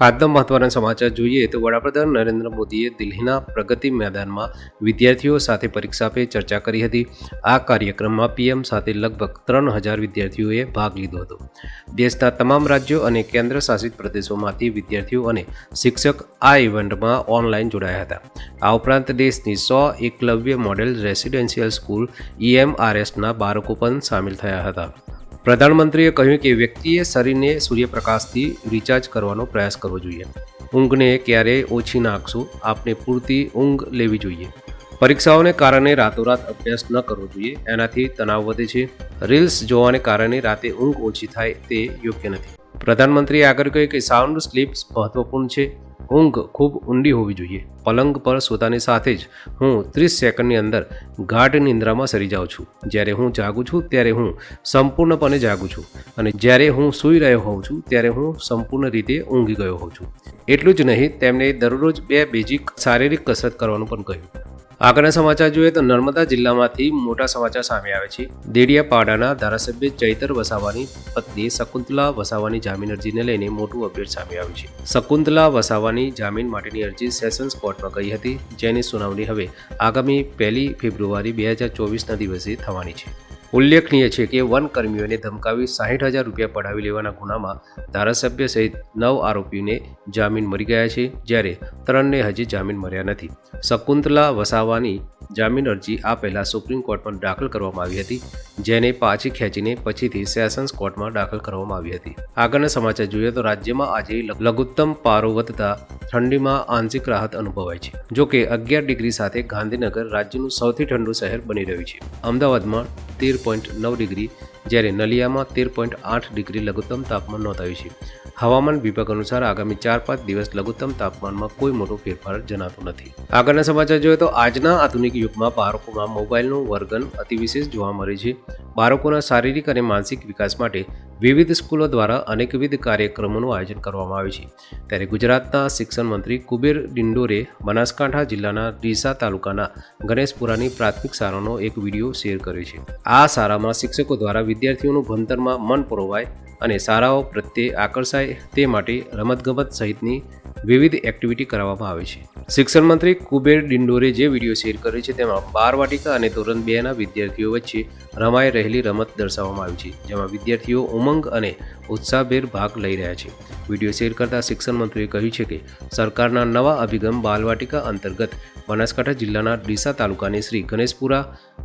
આજના મહત્વના સમાચાર જોઈએ તો વડાપ્રધાન નરેન્દ્ર મોદીએ દિલ્હીના પ્રગતિ મેદાનમાં વિદ્યાર્થીઓ સાથે પરીક્ષા પે ચર્ચા કરી હતી. આ કાર્યક્રમમાં પીએમ સાથે લગભગ ત્રણ હજાર વિદ્યાર્થીઓએ ભાગ લીધો હતો. દેશના તમામ રાજ્યો અને કેન્દ્ર શાસિત પ્રદેશોમાંથી વિદ્યાર્થીઓ અને શિક્ષક આ ઇવેન્ટમાં ઓનલાઈન જોડાયા હતા. આ ઉપરાંત દેશની સો એકલવ્ય મોડેલ રેસિડેન્શિયલ સ્કૂલ ઈએમઆરએસના બાળકો પણ સામેલ થયા હતા. પ્રધાનમંત્રીએ કહ્યું કે વ્યક્તિએ શરીરને સૂર્યપ્રકાશથી રિચાર્જ કરવાનો પ્રયાસ કરવો જોઈએ. ઊંઘને ક્યારેય ઓછી નાખશો, આપને પૂરતી ઊંઘ લેવી જોઈએ. પરીક્ષાઓને કારણે રાતોરાત અભ્યાસ ન કરવો જોઈએ, એનાથી તણાવ વધે છે. રીલ્સ જોવાને કારણે રાતે ઊંઘ ઓછી થાય તે યોગ્ય નથી. પ્રધાનમંત્રીએ આગળ કહ્યું કે સાઉન્ડ સ્લીપ્સ મહત્વપૂર્ણ છે. ઊંઘ ખૂબ ઊંડી હોવી જોઈએ. પલંગ પર સોતાની સાથે જ હું ત્રીસ સેકન્ડની અંદર ગાઢ નિંદ્રામાં સરી જાઉં છું. જ્યારે હું જાગું છું, ત્યારે હું સંપૂર્ણપણે જાગું છું. અને જ્યારે હું સૂઈ રહ્યો હોઉં છું, ત્યારે હું સંપૂર્ણ રીતે ઊંઘી ગયો હોઉં છું. એટલું જ નહીં, તેમણે દરરોજ બે બેઝિક શારીરિક કસરત કરવાનું પણ કહ્યું. આગળના સમાચાર જોઈએ તો નર્મદા જિલ્લામાંથી મોટા સમાચાર સામે આવે છે. દેડિયાપાડાના ધારાસભ્ય ચૈતર વસાવાની પત્ની શકુંતલા વસાવાની જામીન અરજીને લઈને મોટું અપડેટ સામે આવ્યું છે. શકુંતલા વસાવાની જામીન માટેની અરજી સેશન્સ કોર્ટમાં ગઈ હતી. જેની સુનાવણી હવે આગામી પહેલી ફેબ્રુઆરી બે હજાર ચોવીસના દિવસે થવાની છે. ઉલ્લેખનીય છે કે વન કર્મીઓને ધમકાવી સાહીઠ હજાર રૂપિયા પડાવી લેવાના ગુનામાં ધારાસભ્ય સહિત નવ આરોપીઓને જામીન મળી ગયા છે, જ્યારે ત્રણને હજી જામીન મળ્યા નથી. શકુંતલા વસાવાની જામીન અરજી આ પહેલાં સુપ્રીમ કોર્ટમાં દાખલ કરવામાં આવી હતી, જેને પાછી ખેંચીને પછીથી સેશન્સ કોર્ટમાં દાખલ કરવામાં આવી હતી. આગળના સમાચાર જોઈએ તો રાજ્યમાં આજે લઘુત્તમ પારો વધતા ઠંડીમાં આંશિક રાહત અનુભવાય છે. જો કે અગિયાર ડિગ્રી સાથે ગાંધીનગર રાજ્યનું સૌથી ઠંડુ શહેર બની રહ્યું છે. અમદાવાદમાં તેર પોઈન્ટ નવ ડિગ્રી જ્યારે નલિયામાં તેર પોઈન્ટ આઠ ડિગ્રી લઘુત્તમ તાપમાન નોંધાયું છે. હવામાન વિભાગ અનુસાર આગામી ચાર પાંચ દિવસ લઘુત્તમ તાપમાનમાં કોઈ મોટો ફેરફાર જણાતો નથી. આગળના સમાચાર જોઈએ તો આજના આધુનિક યુગમાં બાળકોમાં મોબાઈલનું વર્ગન અતિવિશેષ જોવા મળે છે. બાળકોના શારીરિક અને માનસિક વિકાસ માટે વિવિધ સ્કૂલો દ્વારા અનેકવિધ કાર્યક્રમોનું આયોજન કરવામાં આવે છે. ત્યારે ગુજરાતના શિક્ષણ મંત્રી કુબેર ડિંડોરે બનાસકાંઠા જિલ્લાના ડીસા તાલુકાના ગણેશપુરાની પ્રાથમિક શાળાનો એક વીડિયો શેર કર્યો છે. આ શાળામાં શિક્ષકો દ્વારા વિદ્યાર્થીઓનું ભણતરમાં મન પરોવાય અને શાળાઓ પ્રત્યે આકર્ષાય તે માટે રમતગમત સહિતની વિવિધ એક્ટિવિટી કરાવવામાં આવે છે. શિક્ષણ મંત્રી કુબેર ડિંડોરે જે વીડિયો શેર કર્યો છે, તેમાં બાર વાટિકા અને ધોરણ બેના વિદ્યાર્થીઓ વચ્ચે રમાઈ રહેલી રમત દર્શાવવામાં આવી છે, જેમાં વિદ્યાર્થીઓ ઉમંગ અને ઉત્સાહભેર ભાગ લઈ રહ્યા છે. વીડિયો શેર કરતા શિક્ષણ મંત્રીએ કહ્યું છે કે, સરકારના નવા અભિગમ બાલવાટિકા અંતર્ગત બનાસકાંઠા જિલ્લાના ડીસા તાલુકાની શ્રી ગણેશપુરા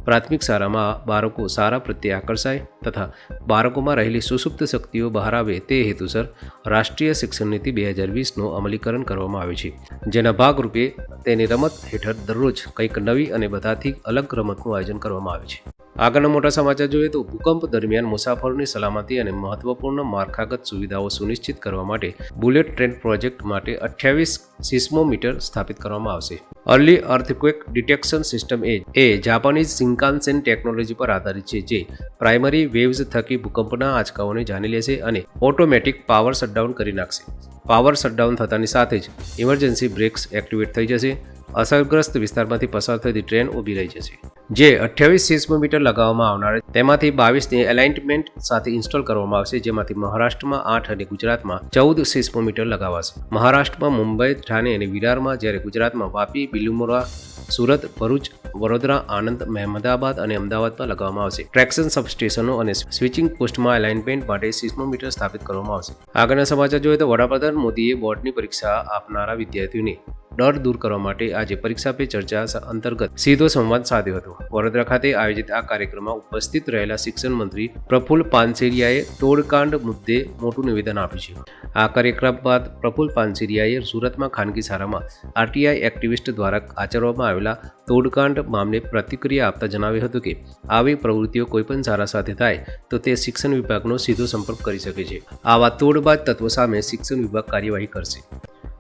પ્રાથમિક શાળામાં બાળકો સારા પ્રત્યે આકર્ષાય તથા બાળકોમાં રહેલી સુસુપ્ત શક્તિઓ બહાર આવે તે હેતુસર રાષ્ટ્રીય શિક્ષણ નીતિ બે હજાર વીસનું અમલીકરણ કરવામાં આવે છે. જેના ભાગરૂપે તેની રમત હેઠળ દરરોજ કંઈક નવી અને બધાથી અલગ રમતનું આયોજન કરવામાં આવે છે. આગળના મોટા સમાચાર જોઈએ તો ભૂકંપ દરમિયાન મુસાફરોની સલામતી અને મહત્વપૂર્ણ માળખાગત સુવિધાઓ સુનિશ્ચિત કરવા માટે બુલેટ ટ્રેન પ્રોજેક્ટ માટે અઠ્યાવીસ સિસ્મોમીટર સ્થાપિત કરવામાં આવશે. અર્લી અર્થક્વેક ડિટેક્શન સિસ્ટમ એ એ જાપાનીઝ સિંકાન્સેન ટેકનોલોજી પર આધારિત છે જે પ્રાઇમરી વેવ્સ થકી ભૂકંપના આંચકાઓને જાણી લેશે અને ઓટોમેટિક પાવર શટડાઉન કરી નાખશે. પાવર શટડાઉન થતાની સાથે જ ઇમરજન્સી બ્રેક્સ એક્ટિવેટ થઈ જશે. અસરગ્રસ્ત વિસ્તારમાંથી પસાર થતી ટ્રેન ઊભી રહી જશે. જે અઠ્યાવીસ સિસ્મોમીટર લગાવવામાં આવનાર તેમાંથી બાવીસની એલાઇન્ટમેન્ટ સાથે ઇન્સ્ટોલ કરવામાં આવશે, જેમાંથી મહારાષ્ટ્રમાં આઠ અને ગુજરાતમાં ચૌદ સિસ્મોમીટર લગાવાશે. મહારાષ્ટ્રમાં મુંબઈ ઠાણે અને વિરારમાં જ્યારે ગુજરાતમાં વાપી, બિલુમોરા સુરત, ભરૂચ, વડોદરા, આણંદ, મહેમદાબાદ અને અમદાવાદમાં લગાવવામાં આવશે. ટ્રેક્શન સબસ્ટેશનો અને સ્વિચિંગ પોસ્ટમાં એલાઇનમેન્ટ માટે સિસ્મોમીટર સ્થાપિત કરવામાં આવશે. આગળના સમાચાર જોઈએ તો વડાપ્રધાન મોદીએ બોર્ડની પરીક્ષા આપનારા વિદ્યાર્થીઓને ડર દૂર કરવા માટે આજે પરીક્ષા પે ચર્ચા અંતર્ગત સીધો સંવાદ સાધ્યો હતો. વડોદરા ખાતે આયોજિત આ કાર્યક્રમમાં ઉપસ્થિત રહેલા શિક્ષણ મંત્રી પ્રફુલ્લ પાનસેરિયાએ તોડકાંડ મુદ્દે મોટું નિવેદન આપ્યું છે. આ કાર્યક્રમ બાદ પ્રફુલ્લ પાનસેરિયાએ સુરતમાં ખાનગી શાળામાં આરટીઆઈ એક્ટિવિસ્ટ દ્વારા આચરવામાં આવેલા તોડકાંડ મામલે પ્રતિક્રિયા આપતા જણાવ્યું હતું કે, આવી પ્રવૃત્તિઓ કોઈપણ સારા સાથે થાય તો તે શિક્ષણ વિભાગનો સીધો સંપર્ક કરી શકે છે. આવા તોડબાજ તત્વો સામે શિક્ષણ વિભાગ કાર્યવાહી કરશે.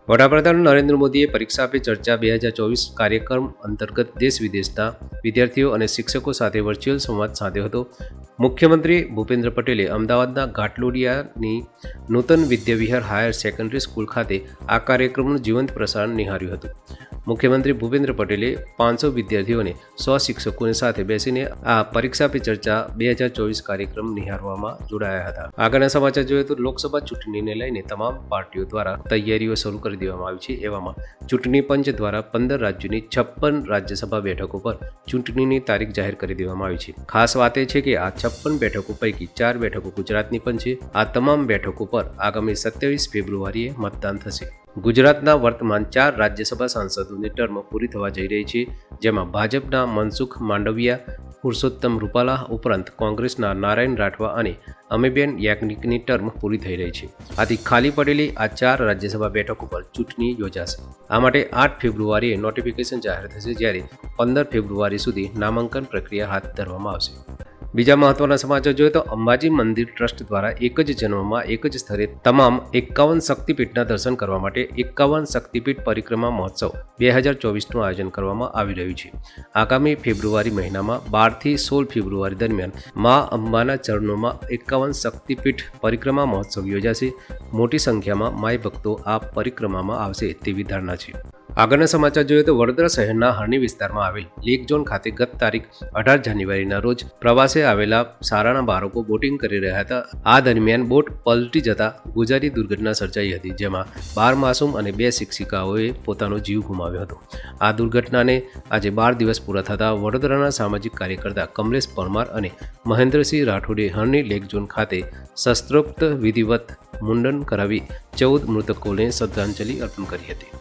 વડાપ્રધાન નરેન્દ્ર મોદીએ પરીક્ષા પે ચર્ચા બે હજાર ચોવીસ કાર્યક્રમ અંતર્ગત દેશ વિદેશના વિદ્યાર્થીઓ અને શિક્ષકો સાથે વર્ચ્યુઅલ સંવાદ સાધ્યો હતો. મુખ્યમંત્રી ભૂપેન્દ્ર પટેલે અમદાવાદના ઘાટલોડિયાની Nutan Vidyavihar higher secondary school ખાતે આ કાર્યક્રમનું જીવંત પ્રસારણ નિહાળ્યું હતું. મુખ્યમંત્રી ભૂપેન્દ્ર પટેલે પાંચસો વિદ્યાર્થીઓને સો શિક્ષકોની સાથે બેસીને આ પરીક્ષા પે ચર્ચા બે હજાર ચોવીસ કાર્યક્રમ નિહાળવામાં જોડાયા હતા. આગળના સમાચાર જોઈએ તો લોકસભા ચૂંટણીને લઈને તમામ પાર્ટીઓ દ્વારા તૈયારીઓ શરૂ કરી દેવામાં આવી છે એવામાં ચૂંટણી પંચ દ્વારા પંદર રાજ્યોની છપ્પન રાજ્યસભા બેઠકો પર ચૂંટણીની તારીખ જાહેર કરી દેવામાં આવી છે. ખાસ વાત એ છે કે આ છપ્પન બેઠકો પૈકી ચાર બેઠકો ગુજરાતની પણ છે. આ તમામ બેઠકો પર આગામી સત્યાવીસ ફેબ્રુઆરીએ મતદાન થશે. ગુજરાતના વર્તમાન ચાર રાજ્યસભા સાંસદોની ટર્મ પૂરી થવા જઈ રહી છે, જેમાં ભાજપના મનસુખ માંડવિયા, પુરુષોત્તમ રૂપાલા ઉપરાંત કોંગ્રેસના નારાયણ રાઠવા અને અમેબેન યાજ્ઞિકની ટર્મ પૂરી થઈ રહી છે. આથી ખાલી પડેલી આ ચાર રાજ્યસભા બેઠકો ઉપર ચૂંટણી યોજાશે. આ માટે આઠ ફેબ્રુઆરીએ નોટિફિકેશન જાહેર થશે, જ્યારે પંદર ફેબ્રુઆરી સુધી નામાંકન પ્રક્રિયા હાથ ધરવામાં આવશે. બીજા મહત્વના સમાચાર જોઈએ તો અંબાજી મંદિર ટ્રસ્ટ દ્વારા એક જ જન્મમાં એક જ સ્થળે તમામ એકાવન શક્તિપીઠના દર્શન કરવા માટે એકાવન શક્તિપીઠ પરિક્રમા મહોત્સવ બે હજાર ચોવીસનું આયોજન કરવામાં આવી રહ્યું છે. આગામી ફેબ્રુઆરી મહિનામાં બારથી સોળ ફેબ્રુઆરી દરમિયાન મા અંબાના ચરણોમાં એકાવન શક્તિપીઠ પરિક્રમા મહોત્સવ યોજાશે. મોટી સંખ્યામાં માય ભક્તો આ પરિક્રમામાં આવશે તેવી ધારણા છે. આગળના સમાચાર જોઈએ તો વડોદરા શહેરના હરણી વિસ્તારમાં આવેલ લેક ઝોન ખાતે ગત તારીખ અઢાર જાન્યુઆરીના રોજ પ્રવાસે આવેલા શાળાના બાળકો બોટિંગ કરી રહ્યા હતા. આ દરમિયાન બોટ પલટી જતા ગુજારી દુર્ઘટના સર્જાઈ હતી, જેમાં બાર માસૂમ અને બે શિક્ષિકાઓએ પોતાનો જીવ ગુમાવ્યો હતો. આ દુર્ઘટનાને આજે બાર દિવસ પૂરા થતાં વડોદરાના સામાજિક કાર્યકર્તા કમલેશ પરમાર અને મહેન્દ્રસિંહ રાઠોડે હરણી લેક ઝોન ખાતે શસ્ત્રોક્ત વિધિવત મુંડન કરાવી ચૌદ મૃતકોને શ્રદ્ધાંજલિ અર્પણ કરી હતી.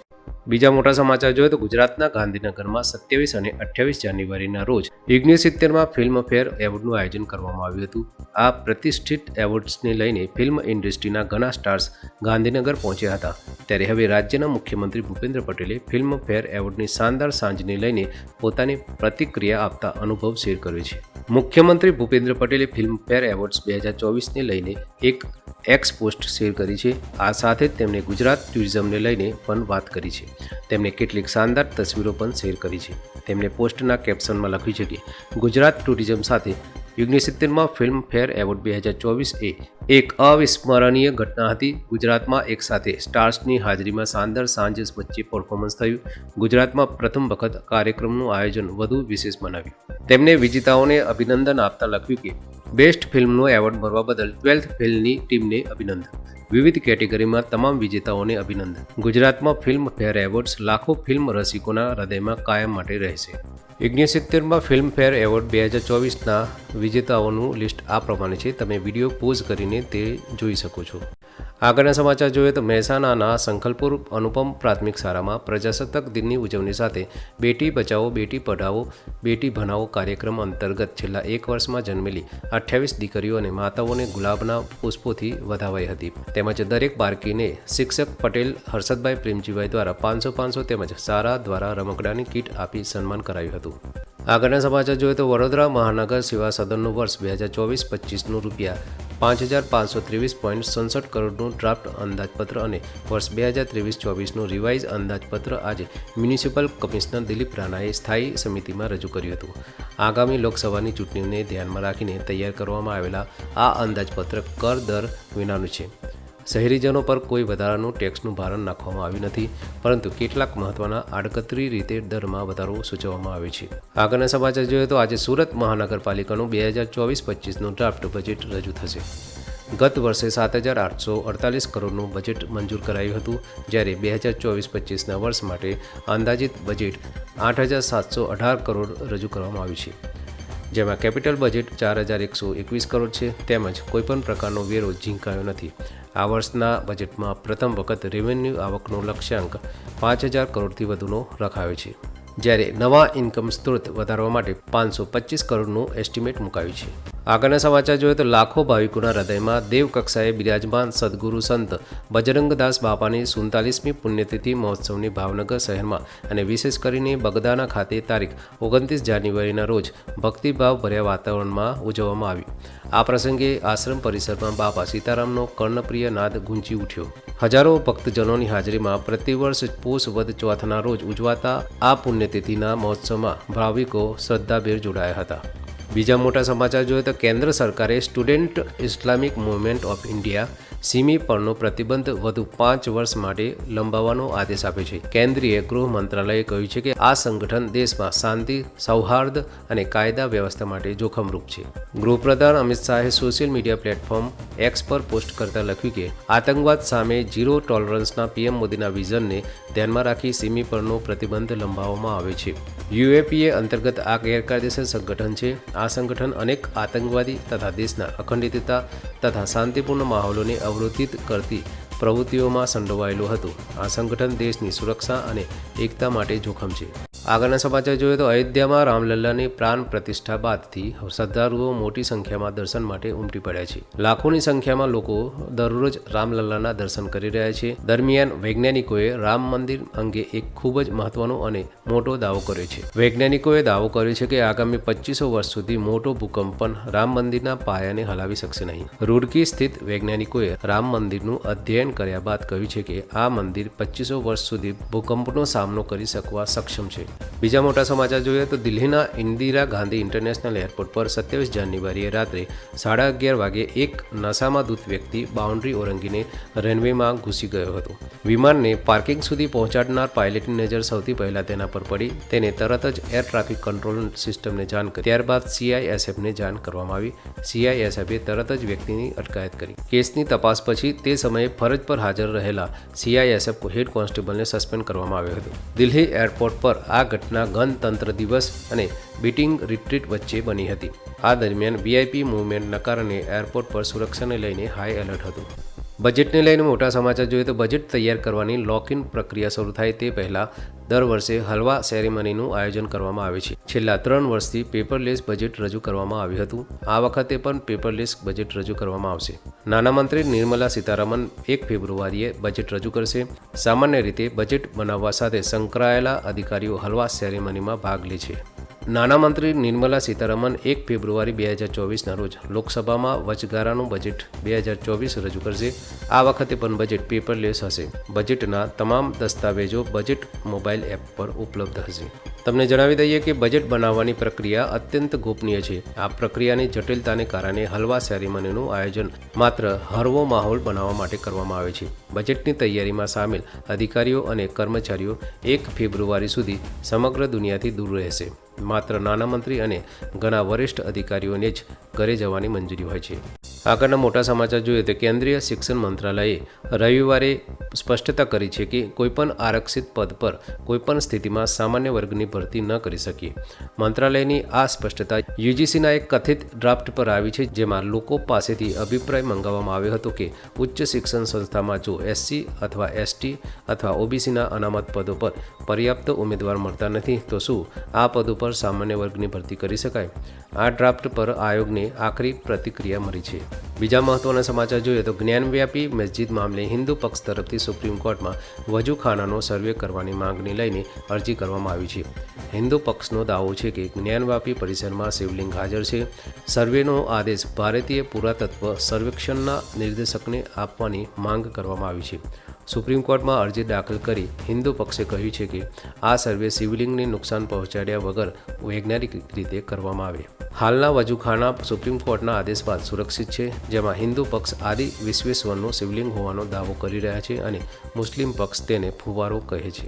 બીજા મોટા સમાચાર જોઈએ તો ગુજરાતના ગાંધીનગરમાં સત્યાવીસ અને અઠ્યાવીસ જાન્યુઆરીના રોજ ઓગણસિત્તેરમાં ફિલ્મફેર એવોર્ડનું આયોજન કરવામાં આવ્યું હતું. આ પ્રતિષ્ઠિત એવોર્ડ્સને લઈને ફિલ્મ ઇન્ડસ્ટ્રીના ઘણા સ્ટાર્સ ગાંધીનગર પહોંચ્યા હતા. ત્યારે હવે રાજ્યના મુખ્યમંત્રી ભૂપેન્દ્ર પટેલે ફિલ્મફેર એવોર્ડની શાનદાર સાંજને લઈને પોતાની પ્રતિક્રિયા આપતા અનુભવ શેર કર્યો છે. મુખ્યમંત્રી ભૂપેન્દ્ર પટેલે ફિલ્મફેર એવોર્ડ્સ બે હજાર ચોવીસને લઈને એક એક્સ પોસ્ટ શેર કરી છે. આ સાથે જ તેમણે ગુજરાત ટુરિઝમને લઈને પણ વાત કરી છે. તેમણે કેટલીક શાનદાર તસવીરો પણ શેર કરી છે. તેમણે પોસ્ટના કેપ્શનમાં લખ્યું છે કે, ગુજરાત ટુરિઝમ સાથે યુગ્નિસિત્તેરમાં ફિલ્મ ફેર એવોર્ડ બે હજાર ચોવીસ એ એક અવિસ્મરણીય ઘટના હતી. ગુજરાતમાં એક સાથે સ્ટાર્સની હાજરીમાં શાનદાર સાંજસ વચ્ચે પરફોર્મન્સ થયું. ગુજરાતમાં પ્રથમ વખત કાર્યક્રમનું આયોજન વધુ વિશેષ બનાવ્યું. તેમણે વિજેતાઓને અભિનંદન આપતા લખ્યું કે, બેસ્ટ ફિલ્મનો એવોર્ડ મળવા બદલ ટ્વેલ્થ ફિલ્મની ટીમને અભિનંદન. વિવિધ કેટેગરીમાં તમામ વિજેતાઓને અભિનંદન. ગુજરાતમાં ફિલ્મ ફેર એવોર્ડ્સ લાખો ફિલ્મ રસિકોના હૃદયમાં કાયમ માટે રહેશે. ઓગણસિત્તેરમાં ફિલ્મફેર એવોર્ડ બે હજાર ચોવીસના વિજેતાઓનું લિસ્ટ આ પ્રમાણે છે. તમે વીડિયો પોઝ કરીને તે જોઈ શકો છો. આગળના સમાચાર જોઈએ તો મહેસાણાના સંખલપુર અનુપમ પ્રાથમિક શાળામાં પ્રજાસત્તાક દિનની ઉજવણી સાથે બેટી બચાવો, બેટી પઢાવો, બેટી ભણાવો કાર્યક્રમ અંતર્ગત છેલ્લા એક વર્ષમાં જન્મેલી અઠ્યાવીસ દીકરીઓ અને માતાઓને ગુલાબના પુષ્પોથી વધાવાઈ હતી. તેમજ દરેક બાળકીને શિક્ષક પટેલ, હર્ષદભાઈ પ્રેમજીભાઈ દ્વારા પાંચસો પાંચસો તેમજ સારા દ્વારા રમકડાની કીટ આપી સન્માન કરાયું હતું. આગળના સમાચાર જોઈએ તો વડોદરા મહાનગર સેવા સદનનું વર્ષ બે હજાર ચોવીસ પચીસનું રૂપિયા પાંચ હજાર પાંચસો ત્રેવીસ પોઈન્ટ સડસઠ કરોડનું ડ્રાફ્ટ અંદાજપત્ર અને વર્ષ બે હજાર ત્રેવીસ ચોવીસનું રિવાઇઝ અંદાજપત્ર આજે મ્યુનિસિપલ કમિશનર દિલીપ રાણાએ સ્થાયી સમિતિમાં રજૂ કર્યું હતું. આગામી લોકસભાની ચૂંટણીને ધ્યાનમાં રાખીને તૈયાર કરવામાં આવેલા આ અંદાજપત્ર કર દર વિનાનું છે. શહેરીજનો પર કોઈ વધારાનું ટેક્સનું ભારણ નાખવામાં આવ્યું નથી, પરંતુ કેટલાક મહત્ત્વના આડકતરી રીતે દરમાં વધારો સૂચવવામાં આવે છે. આગળના સમાચાર જોઈએ તો આજે સુરત મહાનગરપાલિકાનું બે હજાર ચોવીસ પચીસનું ડ્રાફ્ટ બજેટ રજૂ થશે. ગત વર્ષે સાત હજાર આઠસો અડતાલીસ કરોડનું બજેટ મંજૂર કરાયું હતું, જ્યારે બે હજાર ચોવીસ પચીસના વર્ષ માટે અંદાજિત બજેટ આઠ હજાર સાતસો અઢાર કરોડ રજૂ કરવામાં આવ્યું છે. જેમાં કેપિટલ બજેટ ચાર હજાર એકસો એકવીસ કરોડ છે, તેમજ કોઈપણ પ્રકારનો વેરો ઝીંકાયો નથી. આ વર્ષના બજેટમાં પ્રથમ વખત રેવન્યુ આવકનો લક્ષ્યાંક પાંચ હજાર કરોડથી વધુનો રખાયો છે. જ્યારે નવા ઇન્કમ સ્ત્રોત વધારવા માટે પાંચસો પચીસ કરોડનું એસ્ટિમેટ મુકાયું છે. આગળના સમાચાર જોઈએ તો લાખો ભાવિકોના હૃદયમાં દેવ કક્ષાએ બિરાજમાન સદગુરુ સંત બજરંગદાસ બાપાની સુડતાલીસમી પુણ્યતિથિ મહોત્સવની ભાવનગર શહેરમાં અને વિશેષ કરીને બગદાના ખાતે તારીખ ઓગણત્રીસ જાન્યુઆરીના રોજ ભક્તિભાવ ભર્યા વાતાવરણમાં ઉજવવામાં આવી આ પ્રસંગે આશ્રમ પરિસરમાં બાપા સીતારામનો કર્ણપ્રિય નાદ ગુંજી ઉઠ્યો. હજારો ભક્તજનોની હાજરીમાં પ્રતિવર્ષ પોષ વદ ચોથના રોજ ઉજવાતા આ પુણ્યતિથિના મહોત્સવમાં ભાવિકો શ્રદ્ધાભેર જોડાયા હતા. બીજા મોટા સમાચાર જોઈએ તો કેન્દ્ર સરકારે Student Islamic Movement of India SIMI પરનો પ્રતિબંધ વધુ પાંચ વર્ષ માટે લંબાવવાનો આદેશ આપ્યો છે. કેન્દ્રીય ગૃહ મંત્રાલયે કહ્યું છે કે આ સંગઠન દેશમાં શાંતિ, સૌહાર્દ અને કાયદા વ્યવસ્થા માટે જોખમરૂપ છે. ગૃહપ્રધાન અમિત શાહે સોશિયલ મીડિયા પ્લેટફોર્મ એક્સ પર પોસ્ટ કરતા લખ્યું કે, આતંકવાદ સામે ઝીરો ટોલરન્સના પીએમ મોદીના વિઝનને ધ્યાનમાં રાખી સીમી પરનો પ્રતિબંધ લંબાવવામાં આવે છે. યુએપીએ અંતર્ગત આ ગેરકાયદેસર સંગઠન છે. આ સંગઠન અનેક આતંકવાદી તથા દેશના અખંડિતતા તથા શાંતિપૂર્ણ માહોલોને અવરોધિત કરતી પ્રવૃત્તિઓમાં સંડોવાયેલું હતું. આ સંગઠન દેશની સુરક્ષા અને એકતા માટે જોખમ છે. આગળના સમાચાર જોઈએ તો અયોધ્યામાં રામલલ્લાની પ્રાણ પ્રતિષ્ઠા બાદથી શ્રદ્ધાળુઓ મોટી સંખ્યામાં દર્શન માટે ઉમટી પડ્યા છે. લાખોની સંખ્યામાં લોકો દરરોજ રામલલ્લાના દર્શન કરી રહ્યા છે. દરમિયાન વૈજ્ઞાનિકોએ રામ મંદિર અંગે એક ખૂબ જ મહત્વનો અને મોટો દાવો કર્યો છે. વૈજ્ઞાનિકોએ દાવો કર્યો છે કે આગામી પચીસો વર્ષ સુધી મોટો ભૂકંપ પણ રામ મંદિરના પાયાને હલાવી શકશે નહીં. રૂડકી સ્થિત વૈજ્ઞાનિકોએ રામ મંદિરનું અધ્યયન કર્યા બાદ કહ્યું છે કે આ મંદિર પચીસો વર્ષ સુધી ભૂકંપનો સામનો કરી શકવા સક્ષમ છે. બીજા મોટા સમાચાર જોઈએ તો દિલ્હીના ઇન્દિરા ગાંધી ઇન્ટરનેશનલ એરપોર્ટ પર સત્યાવીસ જાન્યુઆરીએ રાત્રે સાડા અગિયાર વાગે એક નશામાં દૂત વ્યક્તિ બાઉન્ડ્રી ઓળંગીને રનવેમાં ઘૂસી ગયો હતો. વિમાનને પાર્કિંગ સુધી પહોંચાડનાર પાયલટની નજર સૌથી પહેલા તેના પર પડી. તેને તરત જ એર ટ્રાફિક કંટ્રોલ સિસ્ટમને જાણ કરી. ત્યારબાદ સીઆઈએસએફને જાણ કરવામાં આવી. સીઆઈએસએફે તરત જ વ્યક્તિની અટકાયત કરી. કેસની તપાસ પછી તે સમયે ફરજ પર હાજર રહેલા સીઆઈએસએફ હેડ કોન્સ્ટેબલને સસ્પેન્ડ કરવામાં આવ્યો હતો. દિલ્હી એરપોર્ટ પર આ ઘટના ગણતંત્ર દિવસ અને બીટિંગ રિટ્રીટ વચ્ચે બની હતી. આ દરમિયાન વીઆઈપી મૂવમેન્ટના કારણે એરપોર્ટ પર સુરક્ષાને લઈને હાઈ એલર્ટ હતું. બજેટને લઈને મોટા સમાચાર જોઈએ તો બજેટ તૈયાર કરવાની લોક ઇન પ્રક્રિયા શરૂ થાય તે પહેલાં દર વર્ષે હલવા સેરેમનીનું આયોજન કરવામાં આવે છે. છેલ્લા ત્રણ વર્ષથી પેપરલેસ બજેટ રજૂ કરવામાં આવ્યું હતું. આ વખતે પણ પેપરલેસ બજેટ રજૂ કરવામાં આવશે. નાણામંત્રી નિર્મલા સીતારામન એક ફેબ્રુઆરીએ બજેટ રજૂ કરશે. સામાન્ય રીતે બજેટ બનાવવા સાથે સંકળાયેલા અધિકારીઓ હલવા સેરેમનીમાં ભાગ લે છે. નાણામંત્રી નિર્મલા સીતારમણ એક ફેબ્રુઆરી બે હજાર ચોવીસના રોજ લોકસભામાં વચગાળાનું બજેટ બે હજાર ચોવીસ રજૂ કરશે. આ વખતે પણ બજેટ પેપરલેસ હશે. બજેટના તમામ દસ્તાવેજો બજેટ મોબાઈલ એપ પર ઉપલબ્ધ હશે. તમને જણાવી દઈએ કે બજેટ બનાવવાની પ્રક્રિયા અત્યંત ગોપનીય છે. આ પ્રક્રિયાની જટિલતાને કારણે હલવા સેરેમનીનું આયોજન માત્ર હળવો માહોલ બનાવવા માટે કરવામાં આવે છે. બજેટની તૈયારીમાં સામેલ અધિકારીઓ અને કર્મચારીઓ એક ફેબ્રુઆરી સુધી સમગ્ર દુનિયાથી દૂર રહેશે. માત્ર નાણામંત્રી અને ઘણા વરિષ્ઠ અધિકારીઓને જ ઘરે જવાની મંજૂરી હોય છે. આગળના મોટા સમાચાર જોઈએ તો કેન્દ્રીય શિક્ષણ મંત્રાલયે રવિવારે સ્પષ્ટતા કરી છે કે કોઈપણ આરક્ષિત પદ પર કોઈપણ સ્થિતિમાં સામાન્ય વર્ગની ભરતી ન કરી શકીએ. મંત્રાલયની આ સ્પષ્ટતા યુજીસીના એક કથિત ડ્રાફ્ટ પર આવી છે, જેમાં લોકો પાસેથી અભિપ્રાય મંગાવવામાં આવ્યો હતો કે ઉચ્ચ શિક્ષણ સંસ્થામાં જો એસસી અથવા એસટી અથવા ઓબીસીના અનામત પદો પર પર્યાપ્ત ઉમેદવાર મળતા નથી, તો શું આ પદો પર સામાન્ય વર્ગની ભરતી કરી શકાય? આ ડ્રાફ્ટ પર આયોગને આખરી પ્રતિક્રિયા મળી છે. બીજા મહત્વના સમાચાર જોઈએ તો જ્ઞાનવ્યાપી મસ્જિદ મામલે હિન્દુ પક્ષ તરફથી સુપ્રીમ કોર્ટમાં વજૂખાનાનો સર્વે કરવાની માંગણી લઈને અરજી કરવામાં આવી છે. હિન્દુ પક્ષનો દાવો છે કે જ્ઞાનવ્યાપી પરિસરમાં શિવલિંગ હાજર છે. સર્વેનો આદેશ ભારતીય પુરાતત્વ સર્વેક્ષણના નિર્દેશકને આપવાની માંગ કરવામાં આવી છે. સુપ્રીમ કોર્ટમાં અરજી દાખલ કરી હિન્દુ પક્ષે કહ્યું છે કે આ સર્વે શિવલિંગને નુકસાન પહોંચાડ્યા વગર વૈજ્ઞાનિક રીતે કરવામાં આવે. હાલના વજુખાના સુપ્રીમ કોર્ટના આદેશ બાદ સુરક્ષિત છે, જેમાં હિન્દુ પક્ષ આદિ વિશ્વેશ્વરનું શિવલિંગ હોવાનો દાવો કરી રહ્યા છે અને મુસ્લિમ પક્ષ તેને ફુવારો કહે છે.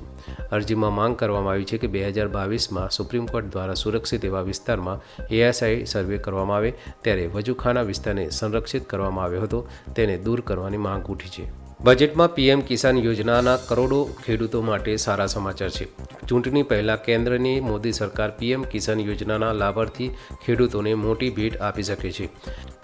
અરજીમાં માંગ કરવામાં આવી છે કે બે હજાર બાવીસમાં સુપ્રીમ કોર્ટ દ્વારા સુરક્ષિત એવા વિસ્તારમાં એએસઆઈ સર્વે કરવામાં આવે, ત્યારે વજુખાના વિસ્તારને સંરક્ષિત કરવામાં આવ્યો હતો, તેને દૂર કરવાની માંગ ઉઠી છે. બજેટમાં પીએમ કિસાન યોજનાના કરોડો ખેડૂતો માટે સારા સમાચાર છે. ચૂંટણી પહેલાં કેન્દ્રની મોદી સરકાર પીએમ કિસાન યોજનાના લાભાર્થી ખેડૂતોને મોટી ભેટ આપી શકે છે.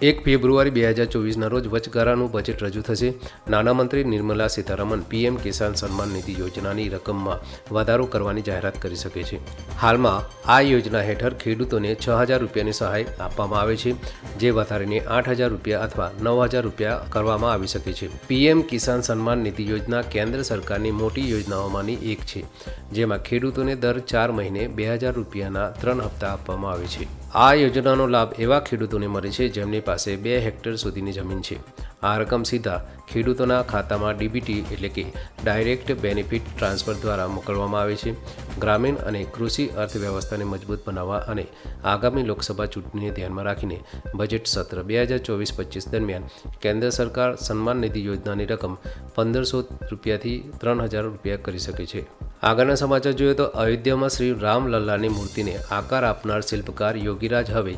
એક ફેબ્રુઆરી બે હજાર ચોવીસના રોજ વચગાળાનું બજેટ રજૂ થશે. નાણામંત્રી નિર્મલા સીતારમણ પીએમ કિસાન સન્માન નિધિ યોજનાની રકમમાં વધારો કરવાની જાહેરાત કરી શકે છે. હાલમાં આ યોજના હેઠળ ખેડૂતોને છ હજાર રૂપિયાની સહાય આપવામાં આવે છે, જે વધારીને આઠ હજાર રૂપિયા અથવા નવ હજાર રૂપિયા કરવામાં આવી શકે છે. પીએમ કિસાન સન્માન નિધિ યોજના કેન્દ્ર સરકારની મોટી યોજનાઓમાંની એક છે, જેમાં ખેડૂતોને દર ચાર મહિને બે હજાર રૂપિયાના ત્રણ હપ્તા આપવામાં આવે છે. આ યોજનાનો લાભ એવા ખેડૂતોને મળે છે જેમની પાસે બે હેક્ટર સુધીની જમીન છે. આ રકમ સીધા ખેડૂતોના ખાતામાં ડીબીટી એટલે કે ડાયરેક્ટ બેનિફિટ ટ્રાન્સફર દ્વારા મોકલવામાં આવે છે. ગ્રામીણ અને કૃષિ અર્થવ્યવસ્થાને મજબૂત બનાવવા અને આગામી લોકસભા ચૂંટણીને ધ્યાનમાં રાખીને બજેટ સત્ર બે હજાર ચોવીસ પચીસ દરમિયાન કેન્દ્ર સરકાર સન્માન નિધિ યોજનાની રકમ પંદરસો રૂપિયાથી ત્રણ હજાર રૂપિયા કરી શકે છે. આગળના સમાચાર જોઈએ તો અયોધ્યામાં શ્રી રામલલ્લાની મૂર્તિને આકાર આપનાર શિલ્પકાર યોગીરાજ હવે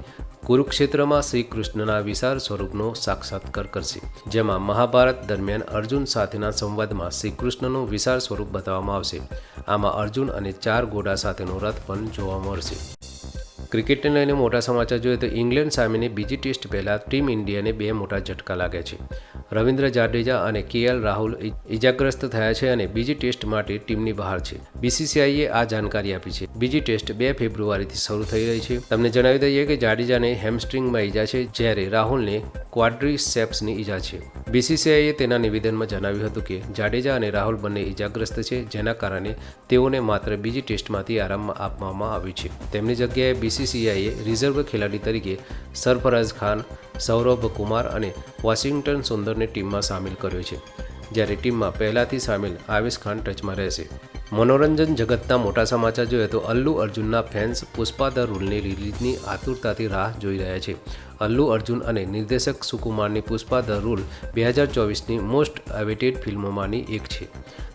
કુરુક્ષેત્રમાં શ્રી કૃષ્ણના વિશાળ સ્વરૂપનો સાક્ષાત્કાર કરશે, જેમાં મહાભારત દરમિયાન અર્જુન સાથેના સંવાદમાં શ્રી કૃષ્ણનું વિશાળ સ્વરૂપ બતાવવામાં આવશે. આમાં અર્જુન અને ચાર ઘોડા સાથેનો રથ પણ જોવા મળશે. ક્રિકેટને લઈને મોટા સમાચાર જોઈએ તો ઇંગ્લેન્ડ સામેની બીજી ટેસ્ટ પહેલાં ટીમ ઇન્ડિયાને બે મોટા ઝટકા લાગ્યા છે. રવિન્દ્ર જાડેજા અને કેએલ રાહુલ ઇજાગ્રસ્ત થયા છે અને બીજી ટેસ્ટ માટે ટીમની બહાર છે. બીસીસીઆઈએ આ જાણકારી આપી છે. બીજી ટેસ્ટ બે ફેબ્રુઆરીથી શરૂ થઈ રહી છે. તમને જણાવી દઈએ કે જાડેજાને હેમસ્ટ્રિંગમાં ઈજા છે, જ્યારે રાહુલને ક્વાડ્રીસેપ્સની ઈજા છે. બીસીસીઆઈએ તેના નિવેદનમાં જણાવ્યું હતું કે જાડેજા અને રાહુલ બંને ઇજાગ્રસ્ત છે, જેના કારણે તેઓને માત્ર બીજી ટેસ્ટમાંથી આરામ આપવામાં આવ્યું છે. તેમની જગ્યાએ બીસીસીઆઈએ રિઝર્વ ખેલાડી તરીકે સરફરાઝ ખાન, સૌરભ કુમાર અને વોશિંગ્ટન સુંદરને ટીમમાં સામેલ કર્યો છે, જ્યારે ટીમમાં પહેલાથી સામેલ આવેશ ખાન ટચમાં રહેશે. મનોરંજન જગતના મોટા સમાચાર જોઈએ તો અલ્લુ અર્જુનના ફેન્સ પુષ્પા ધ રૂલની રિલીઝની આતુરતાથી રાહ જોઈ રહ્યા છે. અલ્લુ અર્જુન અને નિર્દેશક સુકુમારની પુષ્પા ધ રૂલ બે હજાર ચોવીસની મોસ્ટ અવેટેડ ફિલ્મોમાંની એક છે.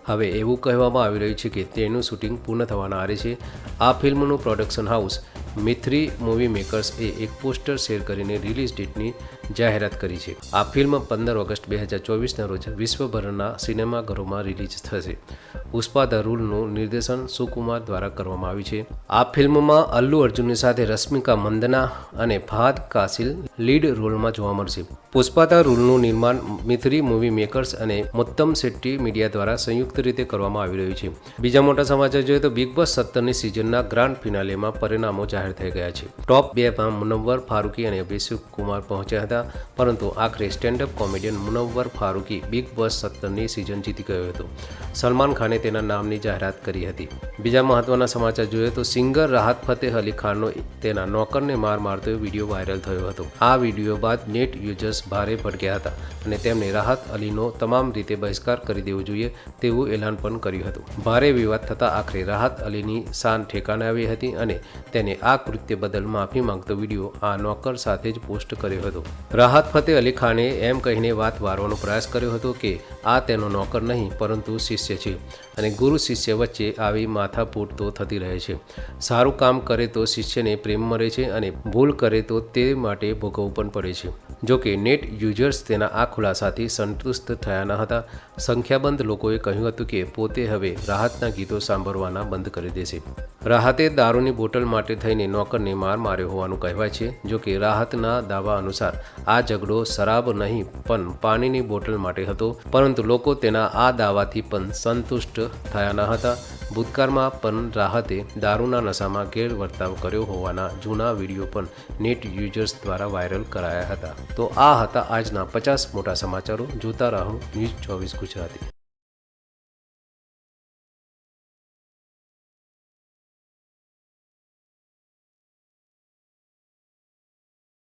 હવે એવું કહેવામાં આવી રહ્યું છે કે તેનું શૂટિંગ પૂર્ણ થવાના આરે છે. આ ફિલ્મનું પ્રોડક્શન હાઉસ મિથ્રી મૂવી મેકર્સએ એક પોસ્ટર શેર કરીને રિલીઝ ડેટની જાહેરાત કરી છે. આ ફિલ્મ પંદર ઓગસ્ટ બે હજાર ચોવીસના રોજ વિશ્વભરના સિનેમાઘરોમાં રિલીઝ થશે. પુષ્પા ધ રૂલનું નિર્દેશન સુકુમાર દ્વારા કરવામાં આવ્યું છે. આ ફિલ્મમાં અલ્લુ અર્જુનની સાથે રશ્મિકા મંદના અને ફાદ કાસિલ લીડ રોલમાં જોવા મળશે. પુષ્પા રૂલનું નિર્માણ મિથરી મૂવી મેકર્સ અને મુત્તમ શેટ્ટી મીડિયા દ્વારા સંયુક્ત રીતે કરવામાં આવી રહ્યું છે. બીજા મોટા સમાચાર જોઈએ તો બિગ બોસ સત્તરની સિઝનના ગ્રાન્ડ ફિનાલેમાં પરિણામો જાહેર થઈ ગયા છે. ટોપ બેમાં મુનવ્વર ફારૂકી અને અભિષેક કુમાર પહોંચ્યા હતા, પરંતુ આખરે standup comedian Munawar Faruqui Bigg Boss સત્તરની season જીતી ગયો હતો. સલમાન ખાને તેના નામની જાહેરાત કરી હતી. બીજા મહત્વના સમાચાર જોઈએ તો સિંગર રાહત ફતેહ અલી ખાનનો તેના નોકરને માર મારતો વીડિયો વાયરલ થયો હતો. આ વીડિયો બાદ નેટ યુઝર્સ ભારે ભડક્યા હતા અને તેમણે રાહત અલીનો તમામ રીતે બહિષ્કાર કરી દેવો જોઈએ તેવું એલાન પણ કર્યું હતું. ભારે વિવાદ થતાં આખરે રાહત અલીની શાન ઠેકાણે આવી હતી અને તેને આ કૃત્ય બદલ માફી માંગતો વીડિયો આ નોકર સાથે જ પોસ્ટ કર્યો હતો. રાહત ફતેહ અલી ખાને એમ કહીને વાત વારવાનો પ્રયાસ કર્યો હતો કે આ તેનો નોકર નહીં, પરંતુ શિષ્ય છે અને ગુરુ શિષ્ય વચ્ચે આવી માથાપૂટ તો થતી રહે છે. સારું કામ કરે તો શિષ્યને પ્રેમ મળે છે અને ભૂલ કરે તો તે માટે ભોગવવું પણ પડે છે. જોકે નેટ યુઝર્સ તેના આ ખુલાસાથી સંતુષ્ટ થયા ન હતા. સંખ્યાબંધ લોકોએ કહ્યું હતું કે પોતે હવે રાહતના ગીતો સાંભળવાના બંધ કરી દેશે. રાહતે દારૂની બોટલ માટે થઈને નોકરને માર માર્યો હોવાનું કહેવાય છે, જો કે રાહતના દાવા અનુસાર આ ઝઘડો શરાબ નહીં, પણ પાણીની બોટલ માટે હતો. પરંતુ લોકો તેના આ દાવાથી પણ સંતુષ્ટ થયા ન હતા. ભૂતકાળમાં પણ રાહતે દારૂના નશામાં ગેરવર્તાવ કર્યો હોવાના જૂના વીડિયો પણ નેટ યુઝર્સ દ્વારા વાયરલ કરાયા હતા. તો આ હતા આજના પચાસ મોટા સમાચારો. જોતા રહો ન્યૂઝ ચોવીસ ગુજરાતી.